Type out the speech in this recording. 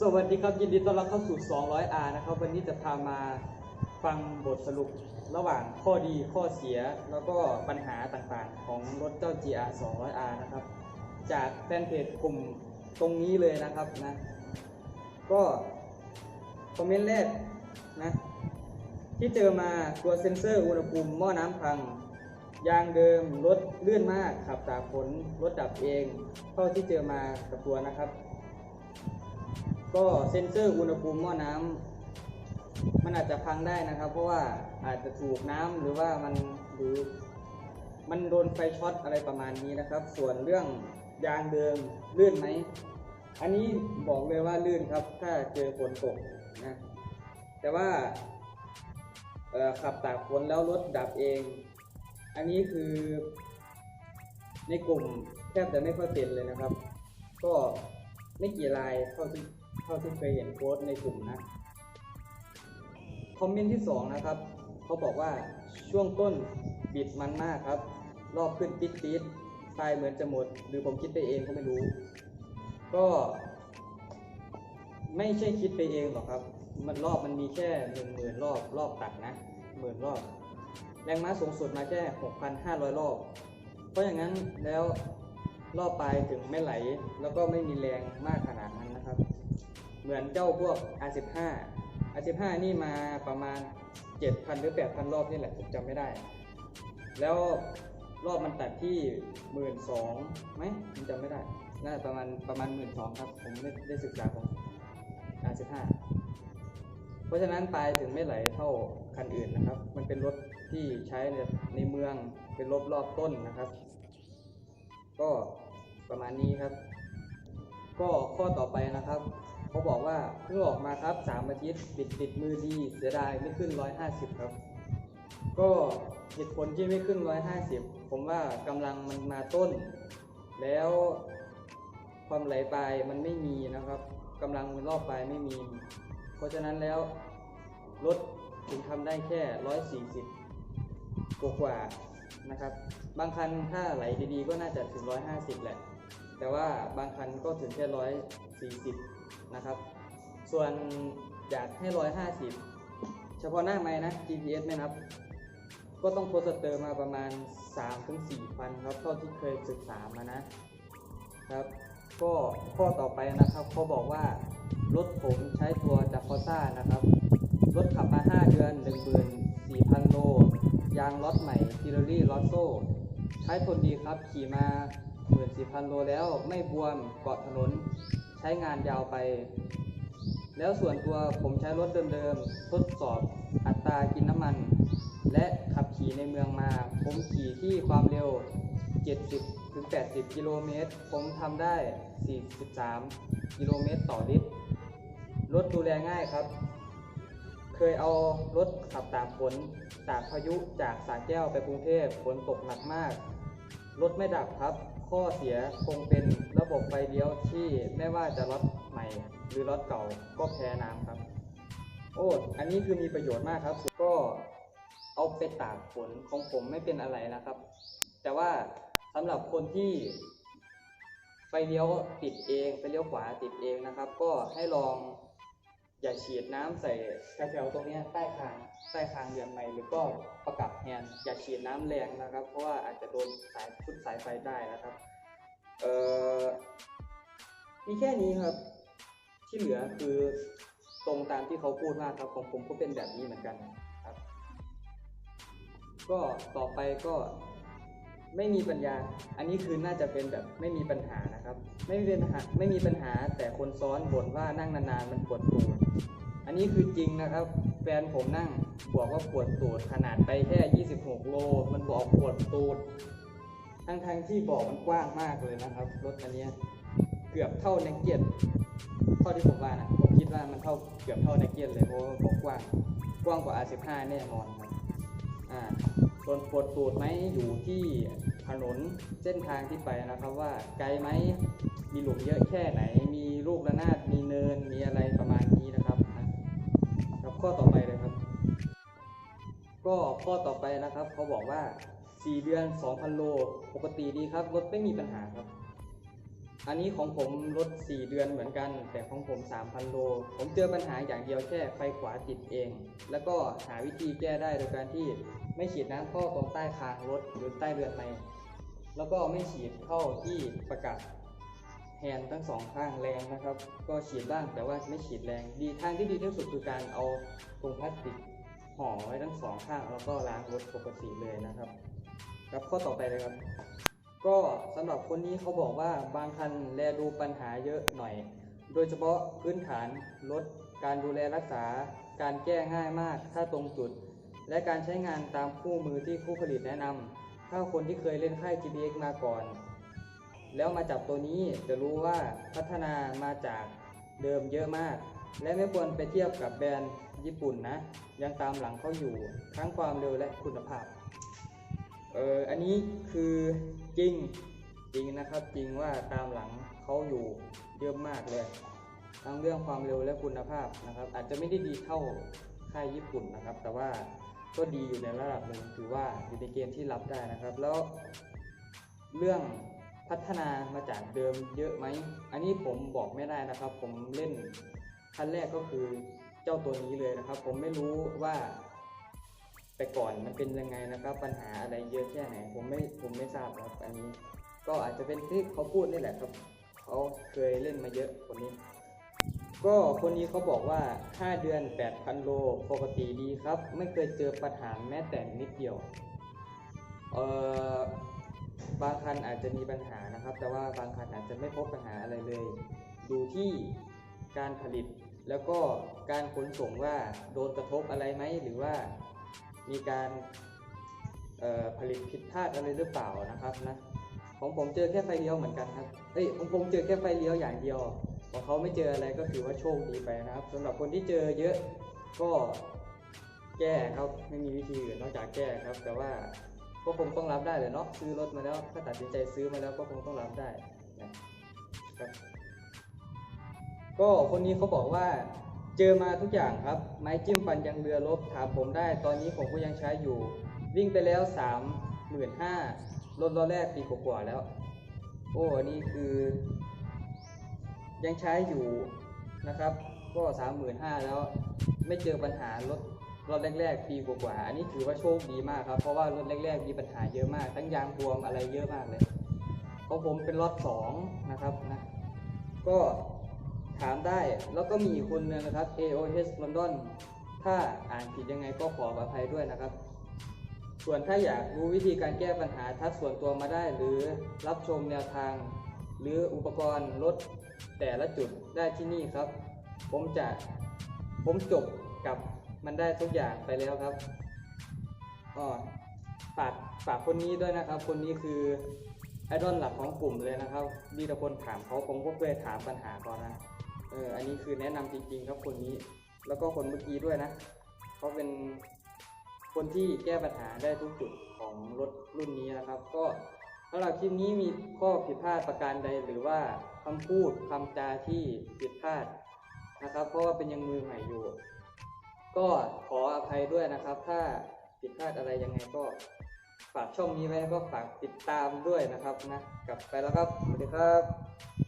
สวัสดีครับยินดีต้อนรับเข้าสู่ 200R นะครับ วันนี้จะพามาฟังบทสรุประหว่างข้อดีข้อเสียแล้วก็ปัญหาต่างๆ ของรถเจ้า GR 200R นะครับ จากแฟนเพจกลุ่มตรงนี้เลยนะครับนะ ก็คอมเมนต์แรกนะ ที่เจอมาตัวเซ็นเซอร์อุณหภูมิหม้อน้ำพัง ยางเดิมรถเลื่อนมากขับตากฝนรถดับเอง เท่าที่เจอมากับตัวนะครับ ก็เซ็นเซอร์อุณหภูมิหม้อน้ำมันอาจจะพังได้นะครับ เพราะว่าอาจจะถูกน้ำหรือว่ามันหรือมันโดนไฟช็อตอะไรประมาณนี้นะครับ ส่วนเรื่องยางเดิมลื่นไหม อันนี้บอกเลยว่าลื่นครับ ถ้าเจอฝนตกนะ แต่ว่าขับตากฝนแล้วรถดับเอง อันนี้คือในกลุ่มแทบจะไม่ค่อยเป็นเลยนะครับ ก็ไม่กี่รายเท่าที่ เท่าที่เคยเห็นโพสต์ในกลุ่มนะคอมเมนต์ที่สองนะครับ เขาบอกว่าช่วงต้นบิดมันมากครับ รอบขึ้นติดติดๆไฟเหมือนจะหมด หรือผมคิดไปเองก็ไม่รู้ ก็ ไม่ใช่คิดไปเองหรอกครับ มันรอบมันมีแค่หนึ่งหมื่นรอบรอบตัดนะหมื่นรอบ แรงม้าสูงสุดมาแค่6,500 รอบ เพราะอย่างนั้นแล้วรอบปลายถึงไม่ไหล แล้วก็ไม่มีแรงมากขนาดนั้นนะครับ เหมือนเจ้าพวก R15 R15 นี่มาประมาณ 7,000 หรือ 8,000 รอบนี่แหละผมจำไม่ได้ แล้วรอบมันตัดที่หมื่นสองไหมผมจำไม่ได้ น่าจะประมาณประมาณหมื่นสองครับ ผมไม่ได้ศึกษาของ R15 เพราะฉะนั้นปลายถึงไม่ไหลเท่าคันอื่นนะครับ มันเป็นรถที่ใช้ในเมืองเป็นรถรอบต้นนะครับ ก็ประมาณนี้ครับ ก็ข้อต่อไปนะครับเขาบอกว่าเพิ่งออกมาครับสามอาทิตย์ติดติดมือดีเสียดายไม่ขึ้น150ครับ ก็เหตุผลที่ไม่ขึ้น150ผมว่ากำลังมันมาต้น แล้วความไหลปลายมันไม่มีนะครับกำลังรอบปลายไม่มี เพราะฉะนั้นแล้วรถถึงทำได้แค่140กว่ากว่านะครับ บางคันถ้าไหลดีๆ ก็น่าจะถึง150แหละ แต่ว่าบางคันก็ถึงแค่140นะครับ ส่วนอยากให้150เฉพาะหน้าไม้นะ GPS ไม่นับ ก็ต้องโพสเตอร์มาประมาณ 3-4พันครับเท่าที่เคยศึกษามานะครับ ก็ข้อต่อไปนะครับเขาบอกว่ารถผมใช้ตัวจากคอซ่านะครับ รถขับมา 5 เดือน 14,000 โล ยางล็อตใหม่ฟิลลี่ลอตโซ่ใช้ทนดีครับ ขี่มา 14,000โลแล้วไม่บวมเกาะถนน ใช้งานยาวไป แล้วส่วนตัวผมใช้รถเดิมๆทดสอบอัตรากินน้ำมัน และขับขี่ในเมืองมา ผมขี่ที่ความเร็ว 70ถึง80 กิโลเมตร ผมทำได้ 43 กิโลเมตรต่อลิตร รถดูแลง่ายครับ เคยเอารถขับตากฝนตากพายุจากสระแก้วไปกรุงเทพฝนตกหนักมาก รถไม่ดับครับ ข้อเสียคงเป็นระบบไฟเลี้ยวที่ไม่ว่าจะรถใหม่ หรือรถเก่าก็แพ้น้ำครับ โอ้อันนี้คือมีประโยชน์มากครับ ก็เอาไปตากฝนของผมไม่เป็นอะไรนะครับ แต่ว่าสำหรับคนที่ไฟเลี้ยวติดเองไฟเลี้ยวขวาติดเองนะครับ ก็ให้ลอง อย่าฉีดน้ำใส่แถวๆตรงนี้ใต้คางใต้คางเรือนใหม่หรือก็ประกับแฮนอย่าฉีดน้ำแรงนะครับ เพราะว่าอาจจะโดนสายชุดสายไฟได้นะครับเอ่อมีแค่นี้ครับ ที่เหลือคือตรงตามที่เขาพูดมากครับของผมก็เป็นแบบนี้เหมือนกันครับ ก็ต่อไปก็ ไม่มีปัญญา อันนี้คือน่าจะเป็นแบบไม่มีปัญหานะครับ ไม่มีปัญหาไม่มีปัญหาแต่คนซ้อนบ่นว่านั่งนานๆมันปวดตูดอันนี้คือจริงนะครับ แฟนผมนั่งบอกว่าปวดตูดขนาดไปแค่ 26 โล มันบอกปวดตูดทั้งทงๆที่บอกมันกว้างมากเลยนะครับรถอันเนี้ยเกือบเท่าเนกเกียนเท่าที่ผมว่านะผมคิดว่ามันเท่าเกือบเท่าเนกเกียนเลยเพราะว่าบอกกว้างกว้างกว่า R15 แน่นอนครับอ่า ส่วนปวดตูดไหมอยู่ที่ถนนเส้นทางที่ไปนะครับว่าไกลไหมมีหลุมเยอะแค่ไหน มีลูกระนาดมีเนินมีอะไรประมาณนี้นะครับครับข้อต่อไปเลยครับ ก็ข้อต่อไปนะครับเขาบอกว่า 4 เดือน 2,000 โล ปกติดีครับรถไม่มีปัญหาครับ อันนี้ของผมลด4เดือนเหมือนกัน แต่ของผม 3,000 โล ผมเจอปัญหาอย่างเดียวแค่ไฟขวาติดเอง แล้วก็หาวิธีแก้ได้โดยการที่ ไม่ฉีดน้ำเข้าตรงใต้คางรถหรือใต้เรือนใน แล้วก็ไม่ฉีดเข้าที่ประกับแฮนทั้งสองข้างแรงนะครับ ก็ฉีดบ้างแต่ว่าไม่ฉีดแรง ดีทางที่ดีที่สุดคือการเอาถุงพลาสติกห่อไว้ทั้งสองข้าง แล้วก็ล้างรถปกติเลยนะครับ ครับข้อต่อไปเลยครับ ก็สำหรับคนนี้เขาบอกว่าบางคันแลดูปัญหาเยอะหน่อย โดยเฉพาะพื้นฐานรถการดูแลรักษา การแก้ง่ายมาก ถ้าตรงจุด และการใช้งานตามคู่มือที่ผู้ผลิตแนะนำถ้าคนที่เคยเล่นค่าย GPX มาก่อน แล้วมาจับตัวนี้จะรู้ว่าพัฒนามาจากเดิมเยอะมาก และไม่ควรไปเทียบกับแบรนด์ญี่ปุ่นนะ ยังตามหลังเขาอยู่ทั้งความเร็วและคุณภาพเอออันนี้คือจริงจริงนะครับจริงว่าตามหลังเขาอยู่เยอะมากเลย ทั้งเรื่องความเร็วและคุณภาพนะครับ อาจจะไม่ได้ดีเท่าค่ายญี่ปุ่นนะครับ แต่ว่า ก็ดีอยู่ในระดับหนึ่งถือว่าอยู่ในเกณฑ์ที่รับได้นะครับ แล้วเรื่องพัฒนามาจากเดิมเยอะไหม อันนี้ผมบอกไม่ได้นะครับ ผมเล่นคันแรกก็คือเจ้าตัวนี้เลยนะครับ ผมไม่รู้ว่าแต่ก่อนมันเป็นยังไงนะครับ ปัญหาอะไรเยอะแค่ไหน ผมไม่ผมไม่ทราบครับ อันนี้ก็อาจจะเป็นที่เขาพูดนี่แหละครับ เขาเคยเล่นมาเยอะคนนี้ ก็คนนี้เขาบอกว่า 5 เดือน 8,000 โล ปกติดีครับ ไม่เคยเจอปัญหาแม้แต่นิดเดียว เอ่อบางคันอาจจะมีปัญหานะครับ แต่ว่าบางคันอาจจะไม่พบปัญหาอะไรเลย ดูที่การผลิต แล้วก็การขนส่งว่าโดนกระทบอะไรไหม หรือว่ามีการผลิตผิดพลาดอะไรหรือเปล่านะครับนะของผมเจอแค่ไฟเลี้ยวเหมือนกันครับ เอ้ยของผมเจอแค่ไฟเลี้ยวอย่างเดียว ของเขาไม่เจออะไรก็ถือว่าโชคดีไปนะครับสำหรับคนที่เจอเยอะก็แก้ครับไม่มีวิธีอื่นนอกจากแก้ครับ แต่ว่าก็คงต้องรับได้เลยเนาะซื้อรถมาแล้วถ้าตัดสินใจซื้อมาแล้วก็คงต้องรับได้นะครับก็คนนี้เขาบอกว่าเจอมาทุกอย่างครับ ไม้จิ้มฟันยังเรือลบถามผมได้ ตอนนี้ผมก็ยังใช้อยู่ วิ่งไปแล้วสามหมื่นห้ารถล้อแรกปีกว่าแล้ว โอ้อันนี้คือ ยังใช้อยู่นะครับ ก็สามหมื่นห้าแล้วไม่เจอปัญหารถรถแรกๆปีกว่าๆอันนี้ถือว่าโชคดีมากครับ เพราะว่ารถแรกๆมีปัญหาเยอะมาก ทั้งยางบวมอะไรเยอะมากเลยของผมเป็นรถสองนะครับนะก็ถามได้แล้วก็มีอีกคนนึงนะครับ AOH London ถ้าอ่านผิดยังไงก็ขออภัยด้วยนะครับ ส่วนถ้าอยากรู้วิธีการแก้ปัญหาทักส่วนตัวมาได้ หรือรับชมแนวทาง หรืออุปกรณ์รถ แต่ละจุดได้ที่นี่ครับ ผมจะผมจบกับมันได้ทุกอย่างไปแล้วครับก็ฝากฝากคนนี้ด้วยนะครับ คนนี้คือไอดอลหลักของกลุ่มเลยนะครับ มีแต่คนถามเขาผมก็เคยถามปัญหาก่อนนะเอออันนี้คือแนะนำจริง ๆ ครับคนนี้ แล้วก็คนเมื่อกี้ด้วยนะเขาเป็นคนที่แก้ปัญหาได้ทุกจุดของรถรุ่นนี้นะครับ ก็ สำหรับคลิปนี้มีข้อผิดพลาดประการใดหรือว่าคำพูดคำจาที่ผิดพลาดนะครับ เพราะว่าเป็นยังมือใหม่อยู่ ก็ขออภัยด้วยนะครับ ถ้าผิดพลาดอะไรยังไงก็ฝากช่องนี้ไว้แล้วก็ฝากติดตามด้วยนะครับนะกลับไปแล้วครับสวัสดีครับ